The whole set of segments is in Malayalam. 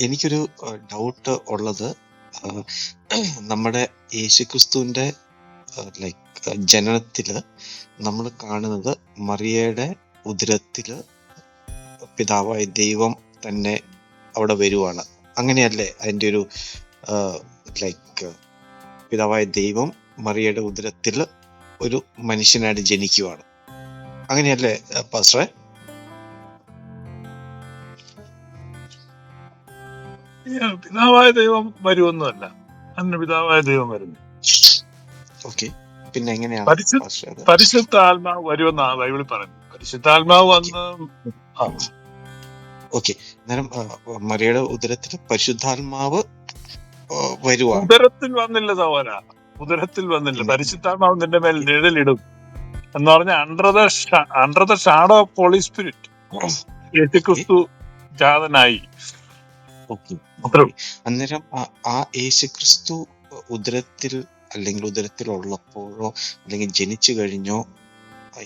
എനിക്കൊരു ഡൗട്ട് ഉള്ളത് നമ്മുടെ യേശുക്രിസ്തുവിന്റെ ലൈക്ക് ജനനത്തിൽ നമ്മൾ കാണുന്നത് മറിയയുടെ ഉദരത്തിൽ പിതാവായ ദൈവം തന്നെ അവിടെ വരുവാണ്. അങ്ങനെയല്ലേ അതിന്റെ ഒരു ലൈക്ക് പിതാവായ ദൈവം മറിയയുടെ ഉദരത്തിൽ ഒരു മനുഷ്യനായിട്ട് ജനിക്കുവാണ്. അങ്ങനെയല്ലേ പാസ്റ്ററെ? പിതാവായ ദൈവം വരുമെന്നല്ല അന്ന് പിതാവായ ദൈവം വരുന്നു. ഓക്കെ പിന്നെ എങ്ങനെയാണ്? പരിശുദ്ധ ആത്മാവ് വരുമെന്നാണ് ബൈബിളിൽ പറയുന്നത്. പരിശുദ്ധാത്മാവ് വന്ന് ആ, ഓക്കെ അന്നേരം മറിയുടെ ഉദരത്തിൽ പരിശുദ്ധാത്മാവ് വരുവാണ് ഉദരത്തിൽ വന്നില്ല സഹോദര. ഉദരത്തിൽ വന്നില്ല. പരിശുദ്ധാത്മാവ് നിന്റെ മേൽ നിഴലിടും. എന്ന് പറഞ്ഞ under the under the shadow of Holy Spirit യേശുക്രിസ്തു ജാതനായി. ഓക്കെ. അന്നേരം ആ- യേശുക്രിസ്തു ഉദരത്തിൽ അല്ലെങ്കിൽ ഉദരത്തിൽ ഉള്ളപ്പോഴോ അല്ലെങ്കിൽ ജനിച്ചു കഴിഞ്ഞോ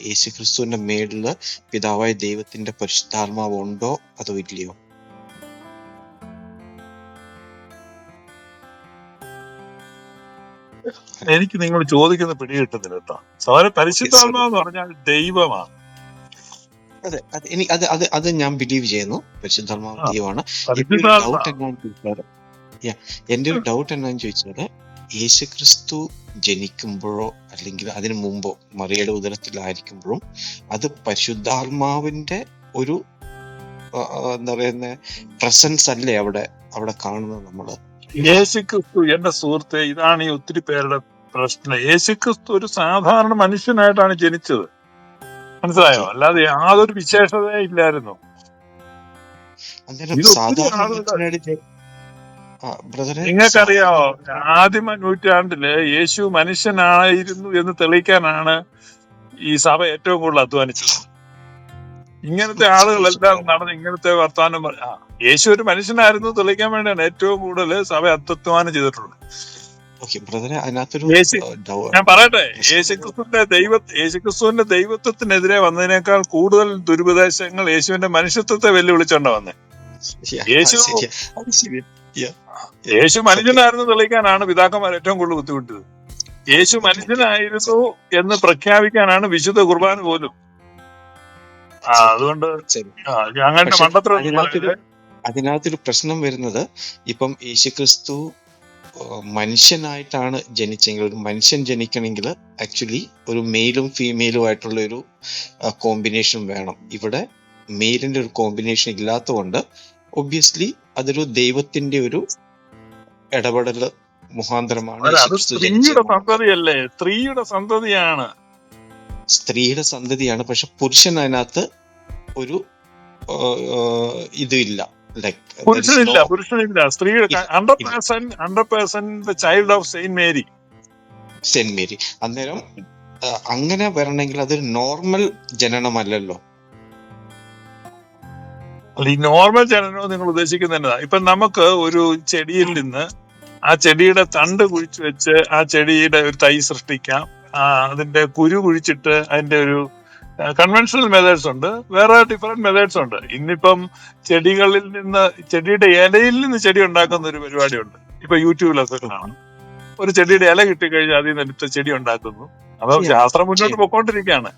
യേശുക്രിസ്തുവിന്റെ മേളിൽ പിതാവായ ദൈവത്തിന്റെ പരിശുദ്ധാത്മാവ് ഉണ്ടോ അതോ ഇല്ലയോ? എനിക്ക് നിങ്ങൾ ചോദിക്കുന്ന പിടികിട്ടുന്നില്ല കേട്ടോ. സഹോദര പരിശുദ്ധാത്മാവ് എന്ന് പറഞ്ഞാൽ ദൈവമാണ്. അതെ അത്. ഇനി അത് അത് അത് ഞാൻ ബിലീവ് ചെയ്യുന്നു. ദൈവമാണ്. പരിശുദ്ധാത്മാ ഡൗട്ട് എന്നാന്ന് യേശു എന്റെ ഒരു ഡൗട്ട് എന്നാന്ന് ചോദിച്ചാൽ യേശുക്രിസ്തു ജനിക്കുമ്പോഴോ അല്ലെങ്കിൽ അതിനു മുമ്പോ മറിയയുടെ ഉദരത്തിലായിരിക്കുമ്പോഴും അത് പരിശുദ്ധാത്മാവിന്റെ ഒരു എന്താ പറയുന്ന പ്രസൻസ് അല്ലേ അവിടെ അവിടെ കാണുന്നത് നമ്മൾ? യേശുക്രിസ്തു എന്റെ സുഹൃത്തെ ഇതാണ് ഈ ഒത്തിരി പേരുടെ പ്രശ്നം. യേശുക്രിസ്തു ഒരു സാധാരണ മനുഷ്യനായിട്ടാണ് ജനിച്ചത്. മനസ്സിലായോ? അല്ലാതെ യാതൊരു വിശേഷതേ ഇല്ലായിരുന്നു. അന്നേരം ഇത് ഒത്തിരി സാധാരണ ആളുകൾ മനുഷ്യനായിട്ട് ജ- ആ, ബ്രദറെ നിങ്ങൾക്കറിയാമോ ആദിമ നൂറ്റാണ്ടിൽ യേശു മനുഷ്യനായിരുന്നു എന്ന് തെളിയിക്കാനാണ് ഈ സഭ ഏറ്റവും കൂടുതൽ അധ്വാനിച്ചത്. ഇങ്ങനത്തെ ആളുകളെല്ലാം നടന്ന് ഇങ്ങനത്തെ വർത്തമാനം യേശു ഒരു മനുഷ്യനായിരുന്നു തെളിയിക്കാൻ വേണ്ടിയാണ് ഏറ്റവും കൂടുതൽ സഭ അധ്വാനം ചെയ്തിട്ടുള്ളത്. ഓക്കെ ബ്രദറെ അതിനകത്തൊരു ഞാൻ പറയട്ടെ യേശുക്രിസ്തുവിന്റെ ദൈവ യേശുക്രിസ്തുവിന്റെ ദൈവത്വത്തിനെതിരെ വന്നതിനേക്കാൾ കൂടുതൽ ദുരുപദേശങ്ങൾ യേശുവിന്റെ മനുഷ്യത്വത്തെ വെല്ലുവിളിച്ചോണ്ട വന്നേ. യേശു. യേശു മനുഷ്യനായിരുന്നു തെളിയിക്കാനാണ് പിതാക്കന്മാർ ഏറ്റവും കൂടുതൽ ബുദ്ധിമുട്ടത് യേശു മനുഷ്യനായിരുന്നു എന്ന് പ്രഖ്യാപിക്കാനാണ് വിശുദ്ധ കുർബാന പോലും. ആ അതുകൊണ്ട് അങ്ങനെ പക്ഷെ മണ്ടത്തരം അതിനകത്തൊരു പ്രശ്നം വരുന്നത് ഇപ്പം യേശുക്രിസ്തു മനുഷ്യനായിട്ടാണ് ജനിച്ചെങ്കിൽ മനുഷ്യൻ ജനിക്കണമെങ്കിൽ ആക്ച്വലി ഒരു മെയിലും ഫീമെയിലും ആയിട്ടുള്ള ഒരു കോമ്പിനേഷൻ വേണം. ഇവിടെ മെയിലിന്റെ ഒരു കോമ്പിനേഷൻ ഇല്ലാത്തതുകൊണ്ട് ഒബ്വിയസ്ലി അതൊരു ദൈവത്തിന്റെ ഒരു ഇടപെടൽ മുഖാന്തരമാണ് സ്ത്രീയുടെ സന്തതിയല്ലേ? സ്ത്രീയുടെ സന്തതിയാണ്. സ്ത്രീയുടെ സന്തതിയാണ് പക്ഷെ പുരുഷൻ അതിനകത്ത് ഒരു ഇതില്ല പുരുഷനില്ല പുരുഷനില്ല. സ്ത്രീയുടെ hundred. Percent hundred percent child of Saint Mary Saint Mary അന്നേരം അങ്ങനെ വരണമെങ്കിൽ അതൊരു നോർമൽ ജനനമല്ലല്ലോ. അല്ല ഈ നോർമൽ ജനനം നിങ്ങൾ ഉദ്ദേശിക്കുന്നത് എന്നതാ ഇപ്പൊ നമുക്ക് ഒരു ചെടിയിൽ നിന്ന് ആ ചെടിയുടെ തണ്ട് കുഴിച്ചു വെച്ച് ആ ചെടിയുടെ ഒരു തൈ സൃഷ്ടിക്കാം. ആ അതിന്റെ കുരു കുഴിച്ചിട്ട് അതിന്റെ ഒരു കൺവെൻഷണൽ മെത്തേഡ്സ് ഉണ്ട്. വേറെ ഡിഫറെന്റ് മെത്തേഡ്സ് ഉണ്ട്. ഇന്നിപ്പം ചെടികളിൽ നിന്ന് ചെടിയുടെ ഇലയിൽ നിന്ന് ചെടി ഉണ്ടാക്കുന്ന ഒരു പരിപാടി ഉണ്ട് ഇപ്പൊ യൂട്യൂബിലൊക്കെ കാണാം. ഒരു ചെടിയുടെ ഇല കിട്ടിക്കഴിഞ്ഞാൽ അതിൽ നിന്ന് ചെടി ഉണ്ടാക്കുന്നു. അപ്പൊ. ശാസ്ത്രം മുന്നോട്ട്. പൊക്കോണ്ടിരിക്കുകയാണ്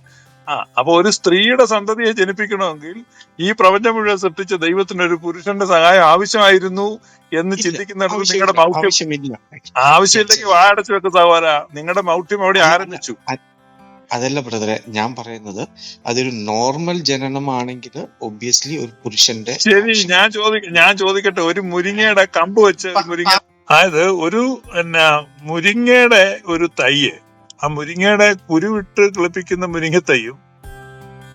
ആ അപ്പൊ ഒരു സ്ത്രീയുടെ സന്തതിയെ ജനിപ്പിക്കണമെങ്കിൽ ഈ പ്രപഞ്ചം മുഴുവൻ സൃഷ്ടിച്ച ദൈവത്തിന് ഒരു പുരുഷന്റെ സഹായം ആവശ്യമായിരുന്നു എന്ന് ചിന്തിക്കുന്നിടത്ത് നിങ്ങളുടെ മൗഢ്യം ആവശ്യമില്ല. ആവശ്യമില്ലെങ്കിൽ വാടച്ചു വെക്കുന്ന സഹോദര. നിങ്ങളുടെ മൗഢ്യം അവിടെ ആരംഭിച്ചു. അതല്ല ബ്രദറെ ഞാൻ പറയുന്നത് അതൊരു നോർമൽ ജനനമാണെങ്കിൽ ഒബ്വിയസ്ലി ഒരു പുരുഷന്റെ ശരി ഞാൻ ചോദിക്ക ഞാൻ ചോദിക്കട്ടെ ഒരു മുരിങ്ങയുടെ കമ്പ് വെച്ച് മുരിങ്ങ അതായത് ഒരു പിന്നെ മുരിങ്ങയുടെ ഒരു തയ്യ് ആ മുരിങ്ങയുടെ കുരുവിട്ട് കിളിപ്പിക്കുന്ന മുരിങ്ങത്തയ്യും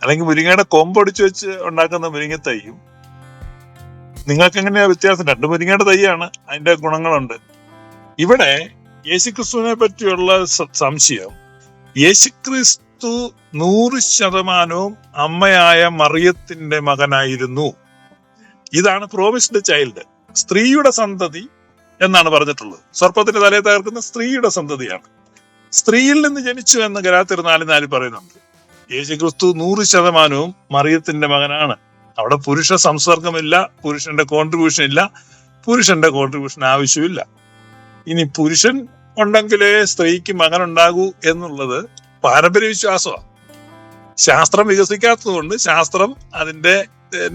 അല്ലെങ്കിൽ മുരിങ്ങയുടെ കൊമ്പൊടിച്ച് വെച്ച് ഉണ്ടാക്കുന്ന മുരിങ്ങത്തയ്യും നിങ്ങൾക്ക് എങ്ങനെയാ വ്യത്യാസം? രണ്ട് മുരിങ്ങയുടെ തൈയാണ് അതിന്റെ ഗുണങ്ങളുണ്ട്. ഇവിടെ യേശുക്രിസ്തുവിനെ പറ്റിയുള്ള സംശയം യേശുക്രിസ്തു നൂറ് ശതമാനവും അമ്മയായ മറിയത്തിന്റെ മകനായിരുന്നു. ഇതാണ് പ്രോമിസ്ഡ് ചൈൽഡ് സ്ത്രീയുടെ സന്തതി എന്നാണ് പറഞ്ഞിട്ടുള്ളത്. സർപ്പത്തിന്റെ തലയെ തകർക്കുന്ന സ്ത്രീയുടെ സന്തതിയാണ്. സ്ത്രീയിൽ നിന്ന് ജനിച്ചു എന്ന് ഗലാത്തിർ നാല് നാല് പറയുന്നുണ്ട്. യേശുക്രിസ്തു നൂറ് ശതമാനവും മറിയത്തിന്റെ മകനാണ്. അവിടെ പുരുഷ സംസർഗമില്ല പുരുഷന്റെ കോൺട്രിബ്യൂഷൻ ഇല്ല പുരുഷന്റെ കോൺട്രിബ്യൂഷൻ ആവശ്യമില്ല. ഇനി പുരുഷൻ ഉണ്ടെങ്കിലേ സ്ത്രീക്ക് മകൻ ഉണ്ടാകൂ എന്നുള്ളത് പാരമ്പര്യ വിശ്വാസമാണ്. ശാസ്ത്രം വികസിക്കാത്തതുകൊണ്ട് ശാസ്ത്രം അതിന്റെ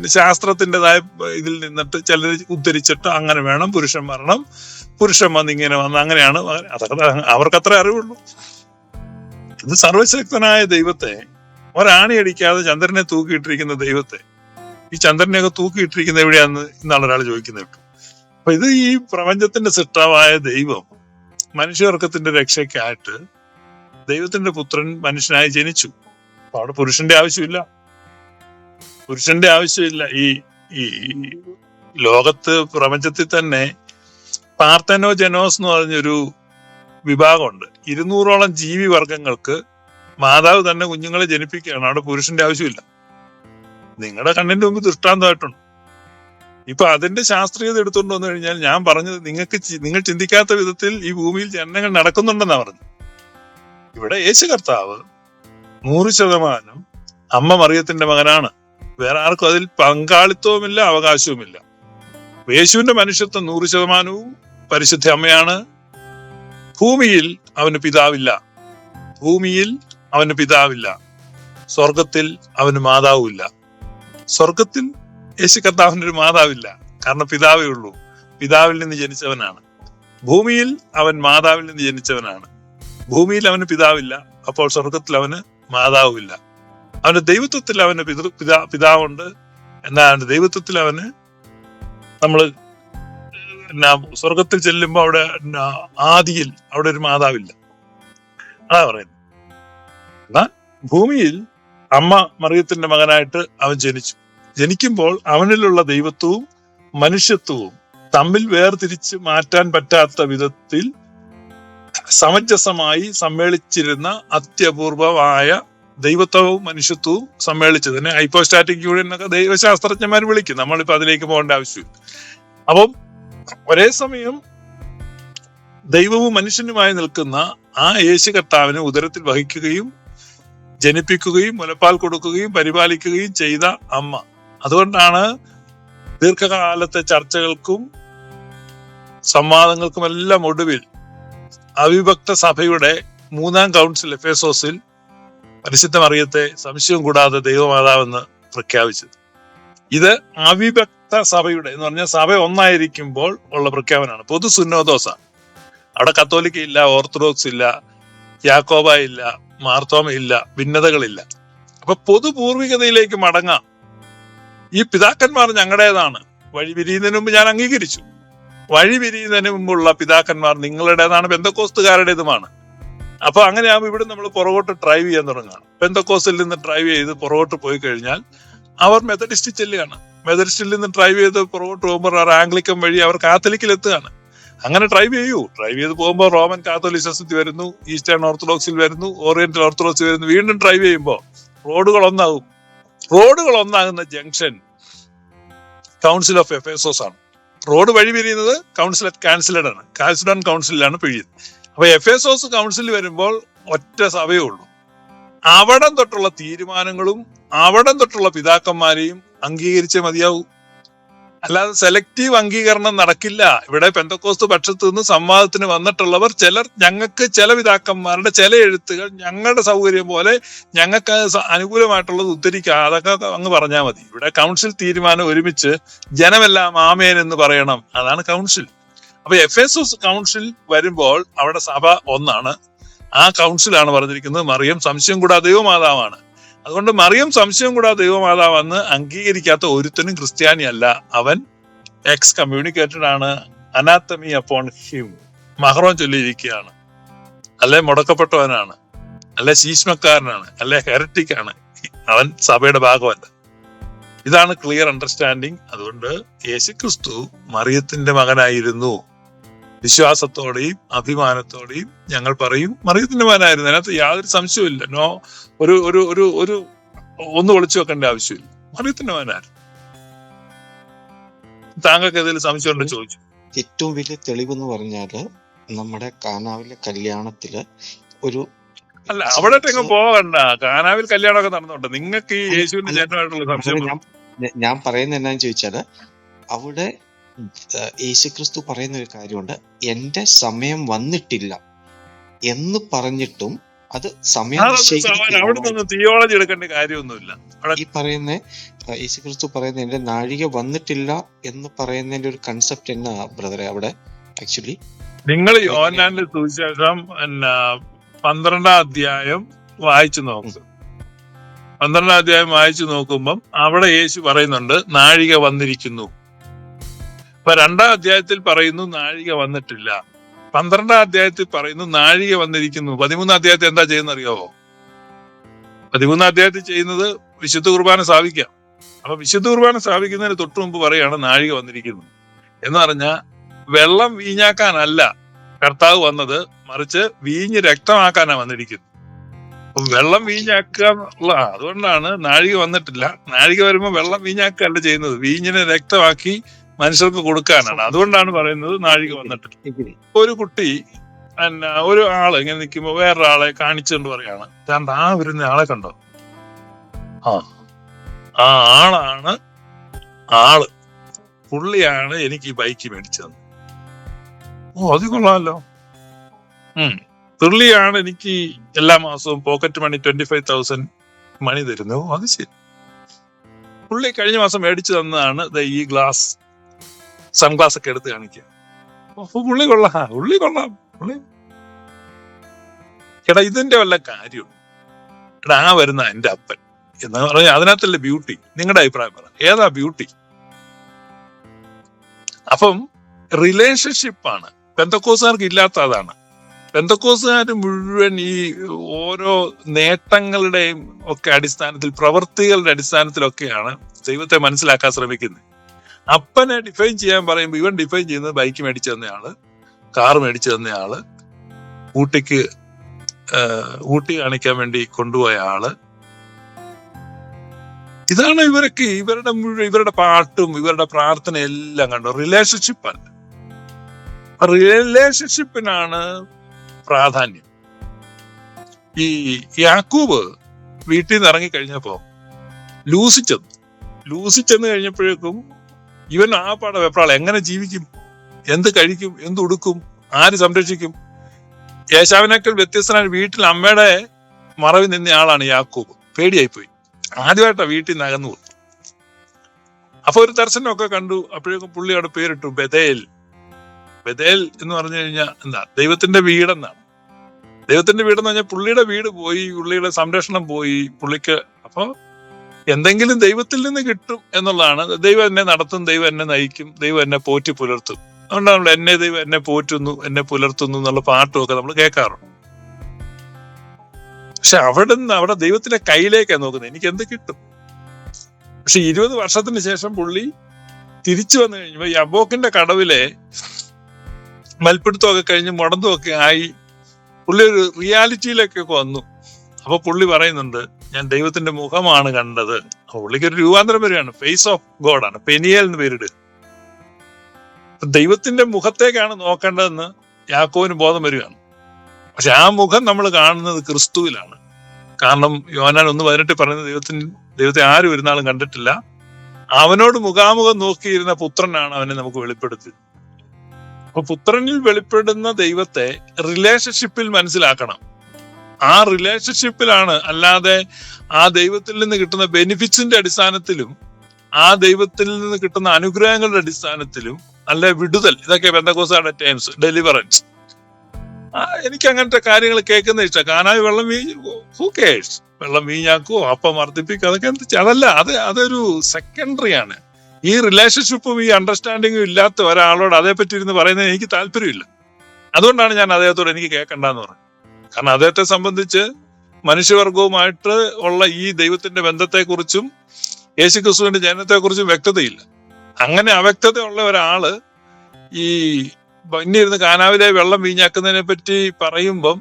ശാസ്ത്രത്തിന്റെതായ ഇതിൽ നിന്നിട്ട് ചിലർ ഉദ്ധരിച്ചിട്ട് അങ്ങനെ വേണം പുരുഷൻ വരണം പുരുഷൻ വന്ന് ഇങ്ങനെ വന്ന് അങ്ങനെയാണ് അവർക്കത്ര അതൊക്കെ അവർക്ക് അത്ര അറിവുള്ളൂ. ഇത് സർവശക്തനായ ദൈവത്തെ ഒരാണി അടിക്കാതെ ചന്ദ്രനെ തൂക്കിയിട്ടിരിക്കുന്ന ദൈവത്തെ. ഈ ചന്ദ്രനെയൊക്കെ തൂക്കിയിട്ടിരിക്കുന്ന എവിടെയാന്ന് ഇന്നാളൊരാൾ ചോദിക്കുന്നത് കേട്ടു. അപ്പൊ ഇത് ഈ പ്രപഞ്ചത്തിന്റെ സൃഷ്ടാവായ ദൈവം മനുഷ്യവർഗത്തിന്റെ രക്ഷയ്ക്കായിട്ട് ദൈവത്തിന്റെ പുത്രൻ മനുഷ്യനായി ജനിച്ചു. അപ്പൊ അവിടെ പുരുഷന്റെ ആവശ്യമില്ല. പുരുഷന്റെ ആവശ്യമില്ല. ഈ ഈ ലോകത്ത് പ്രപഞ്ചത്തിൽ തന്നെ പാർത്തനോ ജനോസ് എന്ന് പറഞ്ഞൊരു വിഭാഗമുണ്ട്. ഇരുന്നൂറോളം ജീവി വർഗങ്ങൾക്ക് മാതാവ് തന്നെ കുഞ്ഞുങ്ങളെ ജനിപ്പിക്കുകയാണ്. അവിടെ പുരുഷന്റെ ആവശ്യമില്ല. നിങ്ങളുടെ കണ്ണിന്റെ മുമ്പ് ദൃഷ്ടാന്തമായിട്ടുണ്ട്. ഇപ്പൊ അതിന്റെ ശാസ്ത്രീയത എടുത്തുകൊണ്ട് വന്നു കഴിഞ്ഞാൽ ഞാൻ പറഞ്ഞത് നിങ്ങൾക്ക് നിങ്ങൾ ചിന്തിക്കാത്ത വിധത്തിൽ ഈ ഭൂമിയിൽ ജനനങ്ങൾ നടക്കുന്നുണ്ടെന്നാ പറഞ്ഞു ഇവിടെ യേശു കർത്താവ് നൂറ് ശതമാനം അമ്മ മറിയത്തിന്റെ മകനാണ്. വേറെ ആർക്കും അതിൽ പങ്കാളിത്തവുമില്ല അവകാശവുമില്ല. യേശുവിന്റെ മനുഷ്യത്വം നൂറ് ശതമാനവും പരിശുദ്ധ അമ്മയാണ്. ഭൂമിയിൽ അവന് പിതാവില്ല. ഭൂമിയിൽ അവന് പിതാവില്ല. സ്വർഗത്തിൽ അവന് മാതാവുമില്ല. സ്വർഗത്തിൽ യേശു കർത്താവിന് ഒരു മാതാവില്ല. കാരണം പിതാവേ ഉള്ളൂ. പിതാവിൽ നിന്ന് ജനിച്ചവനാണ്. ഭൂമിയിൽ അവൻ മാതാവിൽ നിന്ന് ജനിച്ചവനാണ്. ഭൂമിയിൽ അവന് പിതാവില്ല. അപ്പോൾ സ്വർഗത്തിൽ അവന് മാതാവുമില്ല. അവന്റെ ദൈവത്വത്തിൽ അവന് പിതൃ പിതാ പിതാവുണ്ട്. എന്നാൽ അവന്റെ ദൈവത്വത്തിൽ അവന് നമ്മൾ സ്വർഗത്തിൽ ചെല്ലുമ്പോ അവിടെ ആദിയിൽ അവിടെ ഒരു മാതാവില്ല. അതാ പറയുന്നത്. എന്നാ ഭൂമിയിൽ അമ്മ മറിയത്തിന്റെ മകനായിട്ട് അവൻ ജനിച്ചു. ജനിക്കുമ്പോൾ അവനിലുള്ള ദൈവത്വവും മനുഷ്യത്വവും തമ്മിൽ വേർതിരിച്ച് മാറ്റാൻ പറ്റാത്ത വിധത്തിൽ സമഞ്ജസമായി സമ്മേളിച്ചിരുന്ന അത്യപൂർവമായ ദൈവത്വവും മനുഷ്യത്വവും സമ്മേളിച്ചതിനെ ഹൈപ്പോസ്റ്റാറ്റിക് യൂണിയൻ എന്നൊക്കെ ദൈവശാസ്ത്രജ്ഞന്മാർ വിളിക്കും. നമ്മളിപ്പോ അതിലേക്ക് പോകേണ്ട ആവശ്യമില്ല. അപ്പം ഒരേ സമയം ദൈവവും മനുഷ്യനുമായി നിൽക്കുന്ന ആ യേശു കർത്താവിനെ ഉദരത്തിൽ വഹിക്കുകയും ജനിപ്പിക്കുകയും മുലപ്പാൽ കൊടുക്കുകയും പരിപാലിക്കുകയും ചെയ്ത അമ്മ അതുകൊണ്ടാണ് ദീർഘകാലത്തെ ചർച്ചകൾക്കും സംവാദങ്ങൾക്കും എല്ലാം ഒടുവിൽ അവിഭക്ത സഭയുടെ മൂന്നാം കൗൺസിൽ എഫേസോസിൽ പരിശുദ്ധ സംശയം കൂടാതെ ദൈവമാതാവെന്ന് പ്രഖ്യാപിച്ചത്. ഇത് അവിഭക്ത സഭയുടെ എന്ന് പറഞ്ഞാൽ സഭ ഒന്നായിരിക്കുമ്പോൾ ഉള്ള പ്രഖ്യാപനമാണ്. പൊതു സുന്നോദോസ. അവിടെ കത്തോലിക്ക ഇല്ല ഓർത്തഡോക്സ് ഇല്ല യാക്കോബ ഇല്ല മാർത്തോമ ഇല്ല ഭിന്നതകളില്ല. അപ്പൊ പൊതുപൂർവികതയിലേക്ക് മടങ്ങാം. ഈ പിതാക്കന്മാർ ഞങ്ങളുടേതാണ്. വഴി പിരിയുന്നതിന് മുമ്പ് ഞാൻ അംഗീകരിച്ചു. വഴി പിരിയുന്നതിന് മുമ്പുള്ള പിതാക്കന്മാർ നിങ്ങളുടേതാണ് ബന്ധക്കോസ്തുകാരുടേതുമാണ് അപ്പൊ അങ്ങനെയാകുമ്പോൾ ഇവിടെ നമ്മൾ പുറകോട്ട് ഡ്രൈവ് ചെയ്യാൻ തുടങ്ങുകയാണ്. ബന്ധക്കോസ്റ്റിൽ നിന്ന് ഡ്രൈവ് ചെയ്ത് പുറകോട്ട് പോയി കഴിഞ്ഞാൽ അവർ മെത്തഡിസ്റ്റ് ചെല്ലുകയാണ്. മെത്തഡിസ്റ്റിൽ നിന്ന് ഡ്രൈവ് ചെയ്ത് പുറകോട്ട് പോകുമ്പോൾ അവർ ആംഗ്ലിക്കം വഴി അവർ കാത്തലിക്കിൽ എത്തുകയാണ്. അങ്ങനെ ഡ്രൈവ് ചെയ്യൂ. ഡ്രൈവ് ചെയ്ത് പോകുമ്പോൾ റോമൻ കാത്തോലിസത്തിൽ വരുന്നു ഈസ്റ്റേൺ ഓർത്തഡോക്സിൽ വരുന്നു ഓറിയന്റൽ ഓർത്തഡോക്സിൽ വരുന്നു. വീണ്ടും ഡ്രൈവ് ചെയ്യുമ്പോൾ റോഡുകൾ ഒന്നാകും റോഡുകൾ ഒന്നാകുന്ന ജംഗ്ഷൻ കൗൺസിൽ ഓഫ് എഫേസോസ് ആണ്. റോഡ് വഴി പിരിയുന്നത് കൗൺസിൽ കാൻസിലഡ് ആണ്. കാൽസിഡോൺ കൗൺസിലാണ് പിഴിയുന്നത്. അപ്പൊ എഫേസോസ് കൗൺസിൽ വരുമ്പോൾ ഒറ്റ സഭയേ ഉള്ളൂ. അവിടം തൊട്ടുള്ള തീരുമാനങ്ങളും അവിടം തൊട്ടുള്ള പിതാക്കന്മാരെയും അംഗീകരിച്ചേ മതിയാവൂ. അല്ലാതെ സെലക്റ്റീവ് അംഗീകരണം നടക്കില്ല. ഇവിടെ പെന്തക്കോസ്ത് പക്ഷത്ത് നിന്ന് സംവാദത്തിന് വന്നിട്ടുള്ളവർ ചിലർ ഞങ്ങൾക്ക് ചില പിതാക്കന്മാരുടെ ചില എഴുത്തുകൾ ഞങ്ങളുടെ സൗകര്യം പോലെ ഞങ്ങൾക്ക് അനുകൂലമായിട്ടുള്ളത് ഉദ്ധരിക്കുക അതൊക്കെ അങ്ങ് പറഞ്ഞാൽ മതി. ഇവിടെ കൗൺസിൽ തീരുമാനം ഒരുമിച്ച് ജനമെല്ലാം ആമേൻ എന്ന് പറയണം. അതാണ് കൗൺസിൽ അപ്പൊ എഫ് എസ് എസ് കൗൺസിൽ വരുമ്പോൾ അവിടെ സഭ ഒന്നാണ്. ആ കൗൺസിലാണ് പറഞ്ഞിരിക്കുന്നത്. മറിയം സംശയം കൂടാതെയോ ദൈവമാതാവാണ്. അതുകൊണ്ട് മറിയം സംശയം കൂടാതെ ദൈവമാതാവെന്ന് അംഗീകരിക്കാത്ത ഒരുത്തനും ക്രിസ്ത്യാനി അല്ല അവൻ എക്സ് കമ്മ്യൂണിക്കേറ്റഡ് ആണ്. അനാത്തമി അപ്പോൺ ഹിം മഹറോൻ ചൊല്ലിയിരിക്കുകയാണ്. അല്ലെ മുടക്കപ്പെട്ടവനാണ്. അല്ലെ ശീഷ്മക്കാരനാണ്. അല്ലെ ഹെററ്റിക് ആണ്. അവൻ സഭയുടെ ഭാഗമല്ല. ഇതാണ് ക്ലിയർ അണ്ടർസ്റ്റാൻഡിങ് അതുകൊണ്ട് യേശുക്രിസ്തു മറിയത്തിന്റെ മകനായിരുന്നു. വിശ്വാസത്തോടെയും അഭിമാനത്തോടെയും ഞങ്ങൾ പറയും. മറിയത്തിന്റെ മകനായിരുന്നു അതിനകത്ത് യാതൊരു സംശയവുമില്ല നോ ഒരു ഒരു ഒരു ഒരു ഒന്ന് ഒളിച്ചു വെക്കേണ്ട ആവശ്യമില്ല. മറിയത്തിന്റെ മകനായിരുന്നു താങ്കൾക്ക് ഏതെങ്കിലും സംശയം ഉണ്ടോ? ചോദിച്ചു. ഏറ്റവും വലിയ തെളിവെന്ന് പറഞ്ഞാൽ നമ്മുടെ കാനാവിലെ കല്യാണത്തിൽ ഒരു അല്ല അവിടെ എങ്ങും പോകണ്ട. കാനാവിൽ കല്യാണമൊക്കെ നടന്നുണ്ട്. നിങ്ങൾക്ക് ഈ യേശുവിന്റെ ചേട്ടനായിട്ടുള്ള സംശയം ഞാൻ പറയുന്ന എന്നാന്ന് ചോദിച്ചാൽ അവിടെ യേശുക്രിസ്തു പറയുന്ന ഒരു കാര്യമുണ്ട്. എന്റെ സമയം വന്നിട്ടില്ല എന്ന് പറഞ്ഞിട്ടും അത് സമയം അതൊന്നും അവിടെ നിന്ന് തിയോളജി എടുക്കേണ്ട കാര്യമൊന്നുമില്ല. ഈ പറയുന്ന യേശുക്രിസ്തു പറയുന്ന എന്റെ നാഴിക വന്നിട്ടില്ല എന്ന് പറയുന്നതിന്റെ ഒരു കൺസെപ്റ്റ് എന്നാ ബ്രദറെ അവിടെ ആക്ച്വലി നിങ്ങൾ യോനാന്റെ സുവിശേഷം എന്നാ പന്ത്രണ്ടാം അധ്യായം വായിച്ചു നോക്കും. പന്ത്രണ്ടാം അധ്യായം വായിച്ചു നോക്കുമ്പം അവിടെ യേശു പറയുന്നുണ്ട് നാഴിക വന്നിരിക്കുന്നു. അപ്പൊ രണ്ടാം അധ്യായത്തിൽ പറയുന്നു നാഴിക വന്നിട്ടില്ല. പന്ത്രണ്ടാം അധ്യായത്തിൽ പറയുന്നു നാഴിക വന്നിരിക്കുന്നു. പതിമൂന്നാം അധ്യായത്തിൽ എന്താ ചെയ്യുന്ന അറിയാവോ പതിമൂന്നാം അധ്യായത്തിൽ ചെയ്യുന്നത് വിശുദ്ധ കുർബാന സ്ഥാപിക്കാം. അപ്പൊ വിശുദ്ധ കുർബാന സ്ഥാപിക്കുന്നതിന് തൊട്ടു മുമ്പ് പറയാണ് നാഴിക വന്നിരിക്കുന്നു. എന്ന് പറഞ്ഞാൽ വെള്ളം വീഞ്ഞാക്കാനല്ല കർത്താവ് വന്നത് മറിച്ച് വീഞ്ഞ് രക്തമാക്കാനാണ് വന്നിരിക്കുന്നത്. വെള്ളം വീഞ്ഞാക്കുക അതുകൊണ്ടാണ് നാഴിക വന്നിട്ടില്ല. നാഴിക വരുമ്പോൾ വെള്ളം വീഞ്ഞാക്കുകയല്ല ചെയ്യുന്നത്. വീഞ്ഞിനെ രക്തമാക്കി മനുഷ്യർക്ക് കൊടുക്കാനാണ്. അതുകൊണ്ടാണ് പറയുന്നത് നാഴിക വന്നിട്ട്. ഒരു കുട്ടി ഒരു ആൾ ഇങ്ങനെ നിൽക്കുമ്പോ വേറൊരാളെ കാണിച്ചുകൊണ്ട് പറയാണ് ഞാൻ ആ വരുന്ന ആളെ കണ്ടോ? ആ ആ ആളാണ് ആൾ. പുള്ളിയാണ് എനിക്ക് ഈ ബൈക്ക് മേടിച്ചത്. ഓ അത് കൊള്ളാമല്ലോ ഉം. പുള്ളിയാണ് എനിക്ക് എല്ലാ മാസവും pocket money twenty five thousand money തരുന്നു അത് ശരി. പുള്ളി കഴിഞ്ഞ മാസം മേടിച്ചു തന്നതാണ് ഈ ഗ്ലാസ് സൺഗ്ലാസ് ഒക്കെ എടുത്ത് കാണിക്കുക. അപ്പൊ പുള്ളി കൊള്ളാം. ഉള്ളി കൊള്ളാം. പുള്ളി എടാ ഇതിന്റെ വല്ല കാര്യം എടാ ആ വരുന്ന എന്റെ അപ്പൻ എന്ന് പറഞ്ഞാൽ അതിനകത്തല്ലേ ബ്യൂട്ടി നിങ്ങളുടെ അഭിപ്രായം പറ. ഏതാ ബ്യൂട്ടി അപ്പം റിലേഷൻഷിപ്പാണ് പെന്തക്കോസുകാർക്ക് ഇല്ലാത്ത അതാണ് പെന്തക്കോസുകാർ മുഴുവൻ ഈ ഓരോ നേട്ടങ്ങളുടെയും ഒക്കെ അടിസ്ഥാനത്തിൽ പ്രവൃത്തികളുടെ അടിസ്ഥാനത്തിലൊക്കെയാണ് ദൈവത്തെ മനസ്സിലാക്കാൻ ശ്രമിക്കുന്നത്. അപ്പനെ ഡിഫൈൻ ചെയ്യാൻ പറയുമ്പോൾ ഇവൻ ഡിഫൈൻ ചെയ്യുന്നത് ബൈക്ക് മേടിച്ചു തന്നയാൾ കാർ മേടിച്ചു തന്നയാൾ ഊട്ടിക്ക് ഊട്ടി കാണിക്കാൻ വേണ്ടി കൊണ്ടുപോയ ആൾ. ഇതാണ് ഇവരൊക്കെ ഇവരുടെ ഇവരുടെ പാട്ടും ഇവരുടെ പ്രാർത്ഥന എല്ലാം കണ്ടു. റിലേഷൻഷിപ്പ് അല്ല റിലേഷൻഷിപ്പിനാണ് പ്രാധാന്യം. ഈ യാക്കൂബ് വീട്ടിൽ നിന്ന് ഇറങ്ങി കഴിഞ്ഞപ്പോ ലൂസിച്ചെന്ന് ലൂസിച്ചെന്ന് കഴിഞ്ഞപ്പോഴേക്കും ഇവൻ ആ പാട വെപ്രാൾ എങ്ങനെ ജീവിക്കും? എന്ത് കഴിക്കും? എന്ത് ഉടുക്കും? ആര് സംരക്ഷിക്കും? യേശാവിനേക്കാൾ വ്യത്യസ്തനായ വീട്ടിൽ അമ്മയുടെ മറവിൽ നിന്ന ആളാണ് യാക്കൂബ്. പേടിയായി പോയി ആദ്യമായിട്ടാ വീട്ടിൽ നിന്ന് അകന്നു പോയി. അപ്പൊ ഒരു ദർശനമൊക്കെ കണ്ടു. അപ്പോഴേക്കും പുള്ളി അവിടെ പേരിട്ടു ബദേൽ ബദേൽ എന്ന് പറഞ്ഞു കഴിഞ്ഞാൽ എന്താ? ദൈവത്തിന്റെ വീടെന്നാണ്. ദൈവത്തിന്റെ വീടെന്ന് പറഞ്ഞാൽ പുള്ളിയുടെ വീട് പോയി പുള്ളിയുടെ സംരക്ഷണം പോയി പുള്ളിക്ക് അപ്പൊ എന്തെങ്കിലും ദൈവത്തിൽ നിന്ന് കിട്ടും എന്നുള്ളതാണ്. ദൈവം എന്നെ നടത്തും ദൈവം എന്നെ നയിക്കും ദൈവം എന്നെ പോറ്റി പുലർത്തും. അതുകൊണ്ടാണ് നമ്മൾ എന്നെ ദൈവം എന്നെ പോറ്റുന്നു എന്നെ പുലർത്തുന്നു എന്നുള്ള പാട്ടുമൊക്കെ നമ്മൾ കേൾക്കാറുണ്ട്. പക്ഷെ അവിടെ നിന്ന് അവിടെ ദൈവത്തിന്റെ കയ്യിലേക്കാണ് നോക്കുന്നത്. എനിക്ക് എന്ത് കിട്ടും? പക്ഷെ ഇരുപത് വർഷത്തിന് ശേഷം പുള്ളി തിരിച്ചു വന്നു കഴിഞ്ഞപ്പോ ഈ അബോക്കിന്റെ കടവിലെ മൽപ്പിടുത്തമൊക്കെ കഴിഞ്ഞ് മുടന്തമൊക്കെ ആയി പുള്ളി ഒരു റിയാലിറ്റിയിലേക്കൊക്കെ വന്നു. അപ്പൊ പുള്ളി പറയുന്നുണ്ട് ഞാൻ ദൈവത്തിന്റെ മുഖമാണ് കണ്ടത്. പുള്ളിക്ക് ഒരു രൂപാന്തരം വരികയാണ്. ഫേസ് ഓഫ് ഗോഡാണ് പെനിയൽ എന്ന് പേരിട്. ദൈവത്തിന്റെ മുഖത്തേക്കാണ് നോക്കേണ്ടതെന്ന് യാക്കോവിന് ബോധം വരികയാണ്. പക്ഷെ ആ മുഖം നമ്മൾ കാണുന്നത് ക്രിസ്തുവിലാണ്. കാരണം യോനാൻ ഒന്ന് പതിനെട്ട് പറയുന്നത് ദൈവത്തിന് ദൈവത്തെ ആരും ഒരുനാളും കണ്ടിട്ടില്ല. അവനോട് മുഖാമുഖം നോക്കിയിരുന്ന പുത്രനാണ് അവനെ നമുക്ക് വെളിപ്പെടുത്തി. അപ്പൊ പുത്രനിൽ വെളിപ്പെടുന്ന ദൈവത്തെ റിലേഷൻഷിപ്പിൽ മനസ്സിലാക്കണം. ആ റിലേഷൻഷിപ്പിലാണ് അല്ലാതെ ആ ദൈവത്തിൽ നിന്ന് കിട്ടുന്ന ബെനിഫിറ്റ്സിന്റെ അടിസ്ഥാനത്തിലും ആ ദൈവത്തിൽ നിന്ന് കിട്ടുന്ന അനുഗ്രഹങ്ങളുടെ അടിസ്ഥാനത്തിലും അല്ല വിടുതൽ. ഇതൊക്കെ ബന്ധക്കോസാണ് ടൈംസ് ഡെലിവറൻസ് എനിക്ക് അങ്ങനത്തെ കാര്യങ്ങൾ കേൾക്കുന്ന ഇഷ്ടം. കാനായി വെള്ളം വീഞ്ഞു ഹൂ കേഴ്സ് വെള്ളം വീഞ്ഞാക്കോ അപ്പം വർദ്ധിപ്പിക്കുക അതൊക്കെ എന്ത് അതല്ല അത് അതൊരു സെക്കൻഡറി ആണ് ഈ റിലേഷൻഷിപ്പും ഈ അണ്ടർസ്റ്റാൻഡിങ്ങും ഇല്ലാത്ത ഒരാളോട് അതേപ്പറ്റി ഇരുന്ന് പറയുന്നത് എനിക്ക് താല്പര്യമില്ല. അതുകൊണ്ടാണ് ഞാൻ അദ്ദേഹത്തോട് എനിക്ക് കേൾക്കണ്ടെന്ന് പറഞ്ഞത്. കാരണം അദ്ദേഹത്തെ സംബന്ധിച്ച് മനുഷ്യവർഗവുമായിട്ട് ഉള്ള ഈ ദൈവത്തിന്റെ ബന്ധത്തെക്കുറിച്ചും യേശു ക്രിസ്തുവിന്റെ ജനനത്തെക്കുറിച്ചും വ്യക്തതയില്ല. അങ്ങനെ അവ്യക്തതയുള്ള ഒരാൾ ഈ ഇന്നിരുന്ന് കാനാവിലെ വെള്ളം വീഞ്ഞാക്കുന്നതിനെ പറ്റി പറയുമ്പം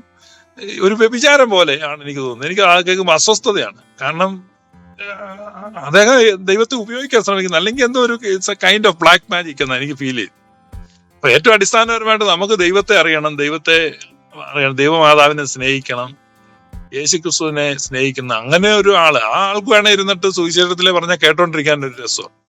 ഒരു വ്യഭിചാരം പോലെയാണ് എനിക്ക് തോന്നുന്നത്. എനിക്ക് ആ കേൾക്കുമ്പോൾ അസ്വസ്ഥതയാണ്. കാരണം അദ്ദേഹം ദൈവത്തെ ഉപയോഗിക്കാൻ ശ്രമിക്കുന്നത് അല്ലെങ്കിൽ എന്തോ ഒരു it's a kind of black magic എന്നാണ് എനിക്ക് ഫീൽ ചെയ്ത് അപ്പൊ ഏറ്റവും അടിസ്ഥാനപരമായിട്ട് നമുക്ക് ദൈവത്തെ അറിയണം. ദൈവത്തെ ദൈവമാതാവിനെ സ്നേഹിക്കണം. യേശുക്രിസ്തുവിനെ സ്നേഹിക്കുന്ന അങ്ങനെ ഒരു ആൾ. ആ ആൾക്ക് വേണേ ഇരുന്നിട്ട് സുവിശേഷത്തിലെ പറഞ്ഞ കേട്ടോണ്ടിരിക്കാൻ ഒരു രസം